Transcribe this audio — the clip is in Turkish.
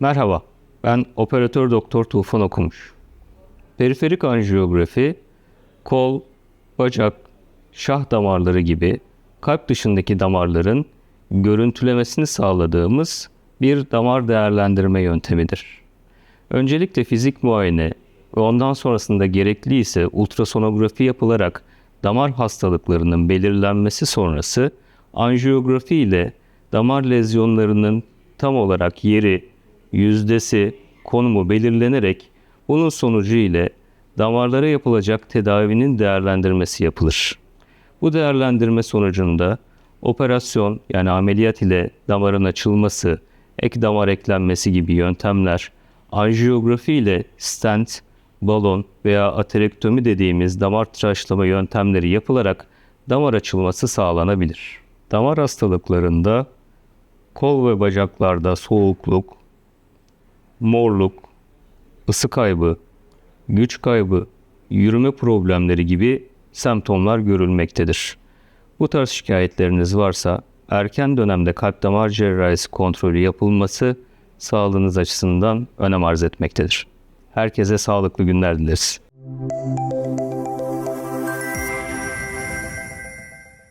Merhaba, ben operatör doktor Tufan Okumuş. Periferik anjiyografi, kol, bacak, şah damarları gibi kalp dışındaki damarların görüntülemesini sağladığımız bir damar değerlendirme yöntemidir. Öncelikle fizik muayene ve ondan sonrasında gerekli ise ultrasonografi yapılarak damar hastalıklarının belirlenmesi sonrası anjiyografi ile damar lezyonlarının tam olarak yeri, yüzdesi, konumu belirlenerek bunun sonucu ile damarlara yapılacak tedavinin değerlendirmesi yapılır. Bu değerlendirme sonucunda operasyon yani ameliyat ile damarın açılması, ek damar eklenmesi gibi yöntemler, anjiyografi ile stent, balon veya aterektomi dediğimiz damar tıraşlama yöntemleri yapılarak damar açılması sağlanabilir. Damar hastalıklarında kol ve bacaklarda soğukluk, morluk, ısı kaybı, güç kaybı, yürüme problemleri gibi semptomlar görülmektedir. Bu tarz şikayetleriniz varsa erken dönemde kalp damar cerrahisi kontrolü yapılması sağlığınız açısından önem arz etmektedir. Herkese sağlıklı günler dileriz.